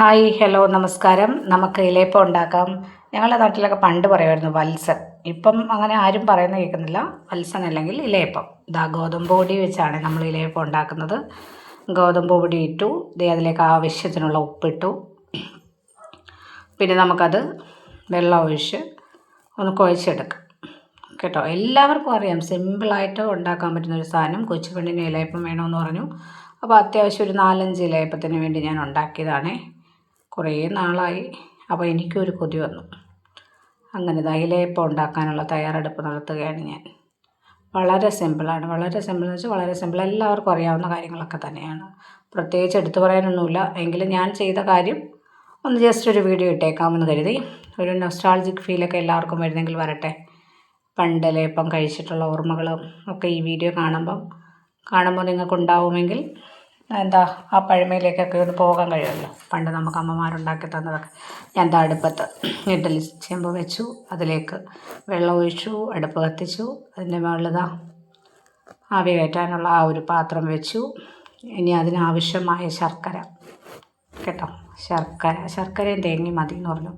Hi hello നമസ്കാരം. നമുക്ക് ഇലയപ്പം ഉണ്ടാക്കാം. ഞങ്ങളുടെ നാട്ടിലൊക്കെ പണ്ട് പറയുമായിരുന്നു വത്സൻ. ഇപ്പം അങ്ങനെ ആരും പറയുന്ന കേൾക്കുന്നില്ല. വത്സൻ അല്ലെങ്കിൽ ഇലയപ്പം. ഇതാ ഗോതമ്പ് പൊടി വെച്ചാണ് നമ്മൾ ഇലയപ്പം ഉണ്ടാക്കുന്നത്. ഗോതമ്പ് പൊടി ഇട്ടു. ദേ അതിലേക്ക് ആവശ്യത്തിനുള്ള ഉപ്പിട്ടു. പിന്നെ നമുക്കത് വെള്ളം ഒഴിച്ച് ഒന്ന് കുഴച്ചെടുക്കാം. കേട്ടോ? എല്ലാവർക്കും അറിയാം. സിമ്പിളായിട്ട് ഉണ്ടാക്കാൻ പറ്റുന്ന ഒരു സാധനം. കൊച്ചുപെണ്ണിന് ഇലയപ്പം വേണമെന്ന് പറഞ്ഞു. അപ്പോൾ അത്യാവശ്യം ഒരു നാലഞ്ച് ഇലയപ്പത്തിന് വേണ്ടി ഞാൻ ഉണ്ടാക്കിയതാണേ. കുറേ നാളായി. അപ്പോൾ എനിക്കൊരു കൊതി വന്നു. അങ്ങനെ ഇലയപ്പം ഉണ്ടാക്കാനുള്ള തയ്യാറെടുപ്പ് നടത്തുകയാണ് ഞാൻ. വളരെ സിമ്പിളാണ്. വളരെ സിമ്പിൾ എന്ന് വെച്ചാൽ വളരെ സിമ്പിൾ. എല്ലാവർക്കും അറിയാവുന്ന കാര്യങ്ങളൊക്കെ തന്നെയാണ്. പ്രത്യേകിച്ച് എടുത്തു പറയാനൊന്നുമില്ല. എങ്കിലും ഞാൻ ചെയ്ത കാര്യം ഒന്ന് ജസ്റ്റ് ഒരു വീഡിയോ ഇട്ടേക്കാമെന്ന് കരുതി. ഒരു നൊസ്റ്റാൾജിക് ഫീലൊക്കെ എല്ലാവർക്കും വരുന്നെങ്കിൽ വരട്ടെ. പണ്ട് ഇപ്പം കഴിച്ചിട്ടുള്ള ഓർമ്മകളും ഒക്കെ ഈ വീഡിയോ കാണുമ്പം. കാണുമ്പോൾ നിങ്ങൾക്കുണ്ടാവുമെങ്കിൽ എന്താ ആ പഴമയിലേക്കൊക്കെ ഒന്ന് പോകാൻ കഴിയുമല്ലോ. പണ്ട് നമുക്ക് അമ്മമാരുണ്ടാക്കി തന്നതൊക്കെ. ഞാൻ ദാ അടുപ്പത്ത് ഇഡ്ഡലി ചെമ്പ് വെച്ചു അതിലേക്ക് വെള്ളം ഒഴിച്ചു അടുപ്പ് കത്തിച്ചു. അതിന്റെ മുകളിലതാ ആവി കയറ്റാനുള്ള ആ ഒരു പാത്രം വെച്ചു. ഇനി അതിനാവശ്യമായ ശർക്കര. കേട്ടോ? ശർക്കര. ശർക്കരയും തേങ്ങയും മതി എന്ന് പറഞ്ഞു.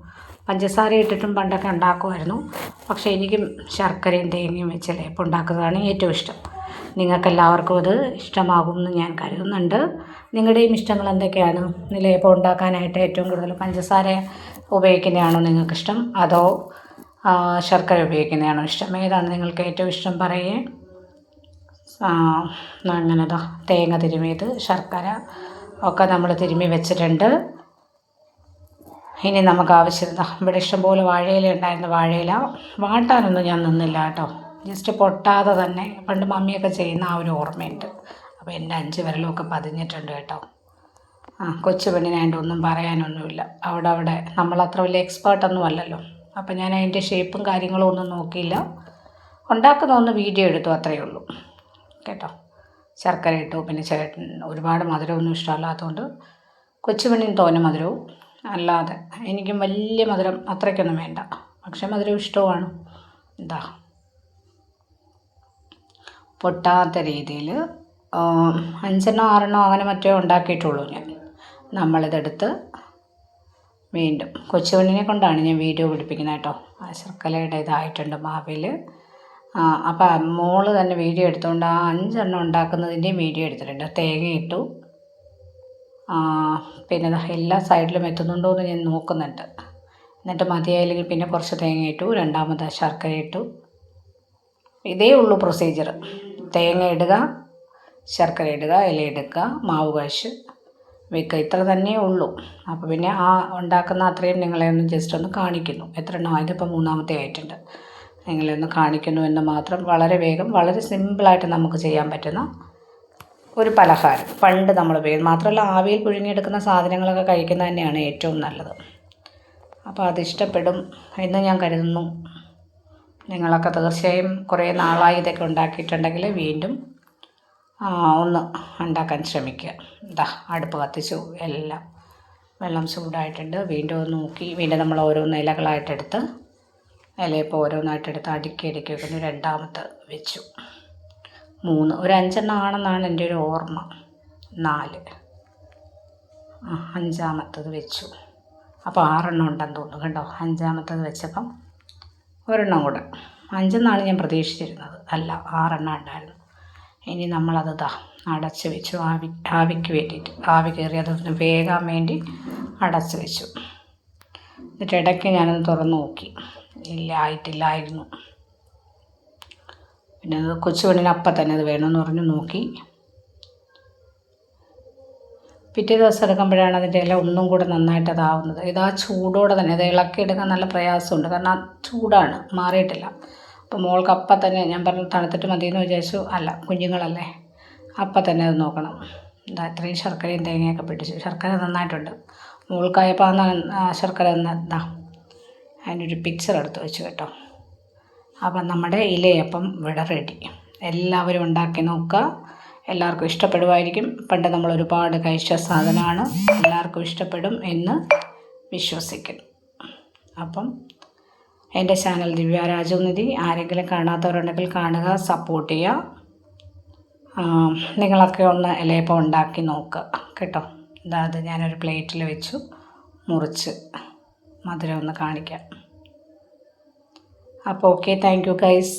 പഞ്ചസാര ഇട്ടിട്ടും പണ്ടൊക്കെ ഉണ്ടാക്കുമായിരുന്നു. പക്ഷേ എനിക്കും ശർക്കരയും തേങ്ങയും വെച്ച് ഇപ്പോൾ ഉണ്ടാക്കുന്നതാണ് ഏറ്റവും ഇഷ്ടം. നിങ്ങൾക്കെല്ലാവർക്കും അത് ഇഷ്ടമാകുമെന്ന് ഞാൻ കരുതുന്നുണ്ട്. നിങ്ങളുടെയും ഇഷ്ടങ്ങൾ എന്തൊക്കെയാണ്? ലേപ്പം ഉണ്ടാക്കാനായിട്ട് ഏറ്റവും കൂടുതൽ പഞ്ചസാര ഉപയോഗിക്കുന്നതാണോ നിങ്ങൾക്കിഷ്ടം? അതോ ശർക്കര ഉപയോഗിക്കുന്നതാണോ ഇഷ്ടം? ഏതാണ് നിങ്ങൾക്ക് ഏറ്റവും ഇഷ്ടം? പറയേ. അങ്ങനെതാ തേങ്ങ തിരുമിയത് ശർക്കര ഒക്കെ നമ്മൾ തിരുമ്മി വെച്ചിട്ടുണ്ട്. ഇനി നമുക്ക് ആവശ്യമില്ല ഇവിടെ ഇഷ്ടംപോലെ വാഴയില ഉണ്ടായിരുന്നു വാഴയില. വാട്ടാനൊന്നും ഞാൻ നിന്നില്ല കേട്ടോ. ജസ്റ്റ് പൊട്ടാതെ തന്നെ പണ്ട് മമ്മിയൊക്കെ ചെയ്യുന്ന ആ ഒരു ഓർമ്മയുണ്ട്. അപ്പോൾ എന്റെ അഞ്ച് വിരലുമൊക്കെ പതിഞ്ഞിട്ടുണ്ട് കേട്ടോ. ആ കൊച്ചു പെണ്ണിനായിട്ട് ഒന്നും പറയാനൊന്നുമില്ല. അവിടെ അവിടെ. നമ്മളത്ര വലിയ എക്സ്പേർട്ടൊന്നും അല്ലല്ലോ. അപ്പോൾ ഞാൻ അതിന്റെ ഷേപ്പും കാര്യങ്ങളും ഒന്നും നോക്കിയില്ല. ഉണ്ടാക്കുന്ന ഒന്ന് വീഡിയോ എടുത്തു അത്രയേ ഉള്ളൂ. കേട്ടോ. ശർക്കര ഇട്ടു പിന്നെ ചേട്ടൻ ഒരുപാട് മധുരമൊന്നും ഇഷ്ടമല്ലാത്തതുകൊണ്ട് കൊച്ചുപെണ്ണിന് തോന്നെ മധുരവും. അല്ലാതെ എനിക്കും വലിയ മധുരം അത്രയ്ക്കൊന്നും വേണ്ട. പക്ഷേ മധുരം ഇഷ്ടവുമാണ്. എന്താ? പൊട്ടാത്ത രീതിയിൽ അഞ്ചെണ്ണോ ആറെണ്ണോ അങ്ങനെ മറ്റോ ഉണ്ടാക്കിയിട്ടുള്ളൂ ഞാൻ. നമ്മളിതെടുത്ത് വീണ്ടും കൊച്ചുപെണ്ണിനെ കൊണ്ടാണ് ഞാൻ വീഡിയോ പിടിപ്പിക്കുന്നത് കേട്ടോ. ആ ശർക്കരയുടെ ഇതായിട്ടുണ്ട് മാവിൽ അപ്പം മോൾ തന്നെ വീഡിയോ എടുത്തുകൊണ്ട് ആ അഞ്ചെണ്ണം ഉണ്ടാക്കുന്നതിന്റെയും വീഡിയോ എടുത്തിട്ടുണ്ട്. തേങ്ങയിട്ടു പിന്നെ എല്ലാ സൈഡിലും എത്തുന്നുണ്ടോ എന്ന് ഞാൻ നോക്കുന്നുണ്ട്. എന്നിട്ട് മതിയായില്ലെങ്കിൽ പിന്നെ കുറച്ച് തേങ്ങ ഇട്ടു. രണ്ടാമത് ശർക്കര ഇട്ടു. ഇതേ ഉള്ളൂ പ്രൊസീജിയർ തേങ്ങ ഇടുക ശർക്കര ഇടുക ഇല എടുക്കുക മാവ് കുഴച്ച് വെക്കുക. ഇത്ര തന്നെ ഉള്ളൂ. അപ്പോൾ പിന്നെ ആ ഉണ്ടാക്കുന്ന അത്രയും നിങ്ങളെ ഒന്ന് ജസ്റ്റ് ഒന്ന് കാണിക്കുന്നു. എത്ര എണ്ണം ഇതിപ്പോൾ മൂന്നാമത്തെ ആയിട്ടുണ്ട്. നിങ്ങളെ ഒന്ന് കാണിക്കുന്നു എന്ന് മാത്രം വളരെ വേഗം വളരെ സിമ്പിളായിട്ട് നമുക്ക് ചെയ്യാൻ പറ്റുന്ന ഒരു പലഹാരം. പണ്ട് നമ്മൾ ഉപയോഗിക്കും മാത്രമല്ല ആവിയിൽ പുഴുങ്ങിയെടുക്കുന്ന സാധനങ്ങളൊക്കെ കഴിക്കുന്നത് തന്നെയാണ് ഏറ്റവും നല്ലത്. അപ്പോൾ അത് ഇഷ്ടപ്പെടും എന്ന് ഞാൻ കരുതുന്നു. നിങ്ങളൊക്കെ തീർച്ചയായും കുറേ നാളായി ഇതൊക്കെ ഉണ്ടാക്കിയിട്ടുണ്ടെങ്കിൽ വീണ്ടും ഒന്ന് ഉണ്ടാക്കാൻ ശ്രമിക്കുക. ഇതാ അടുപ്പ് കത്തിച്ചു. എല്ലാം വെള്ളം ചൂടായിട്ടുണ്ട്. വീണ്ടും ഒന്ന് നോക്കി. വീണ്ടും നമ്മൾ ഓരോന്ന് ഇലകളായിട്ടെടുത്ത് ഇലയിപ്പോൾ ഓരോന്നായിട്ടെടുത്ത് അടുക്കി അടുക്കി വെക്കുന്നു. രണ്ടാമത്തെ വെച്ചു. മൂന്ന്. ഒരു അഞ്ചെണ്ണം ആണെന്നാണ് എന്റെ ഒരു ഓർമ്മ. നാല്. അഞ്ചാമത്തത് വെച്ചു. അപ്പോൾ ആറെണ്ണം ഉണ്ടെന്ന് തോന്നുന്നു. കണ്ടോ? അഞ്ചാമത്തത് വെച്ചപ്പം ഒരെണ്ണം കൂടെ. അഞ്ചെന്നാണ് ഞാൻ പ്രതീക്ഷിച്ചിരുന്നത്. അല്ല ആറെണ്ണം ഉണ്ടായിരുന്നു. ഇനി നമ്മളത് ദാ അടച്ച് വെച്ചു. ആവി ആവിക്ക് വേണ്ടിയിട്ട്. ആവി കയറി അതൊന്ന് വേകാൻ വേണ്ടി അടച്ച് വെച്ചു. എന്നിട്ട് ഇടയ്ക്ക് ഞാനത് തുറന്ന് നോക്കി. ഇല്ല ആയിട്ടില്ലായിരുന്നു. പിന്നെ അത് കൊച്ചു പെണ്ണിന് അപ്പം തന്നെ അത് വേണമെന്ന് പറഞ്ഞു നോക്കി. പിറ്റേ ദിവസം എടുക്കുമ്പോഴാണ് അതിന്റെ ഇല ഒന്നും കൂടെ നന്നായിട്ട് അതാവുന്നത്. ഇത് ആ ചൂടോടെ തന്നെ ഇത് ഇളക്കി എടുക്കാൻ നല്ല പ്രയാസമുണ്ട്. കാരണം ആ ചൂടാണ് മാറിയിട്ടില്ല. അപ്പോൾ മോൾക്ക് അപ്പം തന്നെ ഞാൻ പറഞ്ഞു തണുത്തിട്ട് മതി എന്ന് വിചാരിച്ചു. അല്ല കുഞ്ഞുങ്ങളല്ലേ അപ്പം തന്നെ അത് നോക്കണം. ഇതാ ഇത്രയും ശർക്കരയും തേങ്ങയൊക്കെ പിടിച്ചു. ശർക്കര നന്നായിട്ടുണ്ട്. മോൾക്കായപ്പോൾ ശർക്കര എന്താ അതിന്റെ അതിനൊരു പിക്ചർ എടുത്ത് വെച്ചു കേട്ടോ. അപ്പം നമ്മുടെ ഇലയപ്പം ഇവിടെ റെഡി എല്ലാവരും ഉണ്ടാക്കി നോക്കുക. എല്ലാവർക്കും ഇഷ്ടപ്പെടുമായിരിക്കും പണ്ട് നമ്മൾ ഒരുപാട് കഴിച്ച സാധനമാണ്. എല്ലാവർക്കും ഇഷ്ടപ്പെടും എന്ന് വിശ്വസിക്കുന്നു അപ്പം എന്റെ ചാനൽ ദിവ്യ രാജനിധി. ആരെങ്കിലും കാണാത്തവരുണ്ടെങ്കിൽ കാണുക സപ്പോർട്ട് ചെയ്യുക. നിങ്ങളൊക്കെ ഒന്ന് ഇലയപ്പം ഉണ്ടാക്കി നോക്കുക കേട്ടോ. അതായത് അത് ഞാനൊരു പ്ലേറ്റിൽ വെച്ചു. മുറിച്ച് മധുരം ഒന്ന് കാണിക്കാം. അപ്പോൾ ഓക്കെ താങ്ക് യു ഗൈസ്